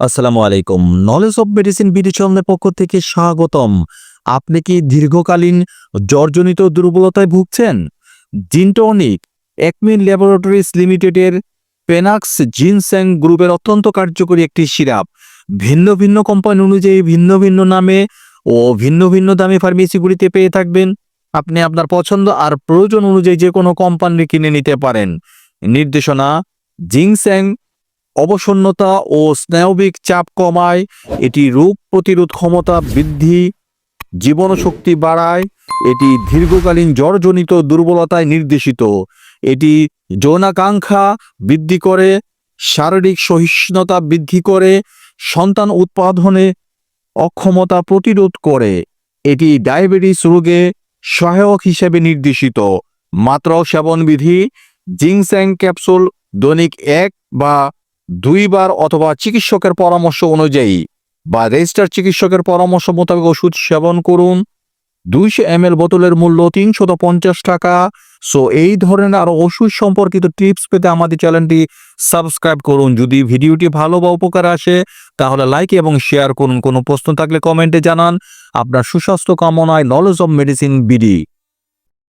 আসসালামু আলাইকুম। Knowledge of medicine BD চ্যানেলের পক্ষ থেকে স্বাগতম। আপনি কি দীর্ঘকালীন জ্বরজনিত দুর্বলতায় ভুগছেন? জিনটনিক একমিন ল্যাবরেটরিজ লিমিটেডের পেনাক্স জিনস্যাং গ্রুপের অত্যন্ত কার্যকরী একটি সিরাপ। ভিন্ন ভিন্ন কোম্পানি অনুযায়ী ভিন্ন ভিন্ন নামে ও ভিন্ন ভিন্ন দামে ফার্মেসিগুলিতে পেয়ে থাকবেন। আপনি আপনার পছন্দ আর প্রয়োজন অনুযায়ী যে কোনো কোম্পানি কিনে নিতে পারেন। নির্দেশনা জিনস্যাং অবসন্নতা ও স্নায়বিক চাপ কমায়। এটি রোগ প্রতিরোধ ক্ষমতা বৃদ্ধি, জীবনশক্তি বাড়ায়। এটি দীর্ঘকালীন জ্বরজনিত দুর্বলতায় নির্দেশিত। এটি যৌনাকাঙ্ক্ষা বৃদ্ধি করে, শারীরিক সহিষ্ণুতা বৃদ্ধি করে, সন্তান উৎপাদনে অক্ষমতা প্রতিরোধ করে। এটি ডায়াবেটিস রোগে সহায়ক হিসেবে নির্দেশিত। মাত্র সেবনবিধি জিংস্যাং ক্যাপসুল দৈনিক এক বা দুইবার অথবা চিকিৎসকের পরামর্শ অনুযায়ী বা রেজিস্টার চিকিৎসকের পরামর্শ মোতাবেক ওষুধ সেবন করুন। দুইশো এম বোতলের মূল্য তিনশত পঞ্চাশ টাকা। সো এই ধরনের আরও ওষুধ সম্পর্কিত টিপস পেতে আমাদের চ্যানেলটি সাবস্ক্রাইব করুন। যদি ভিডিওটি ভালো বা উপকার আসে, তাহলে লাইক এবং শেয়ার করুন। কোনো প্রশ্ন থাকলে কমেন্টে জানান। আপনার সুস্বাস্থ্য কামনায় নলেজ অফ মেডিসিন বিডি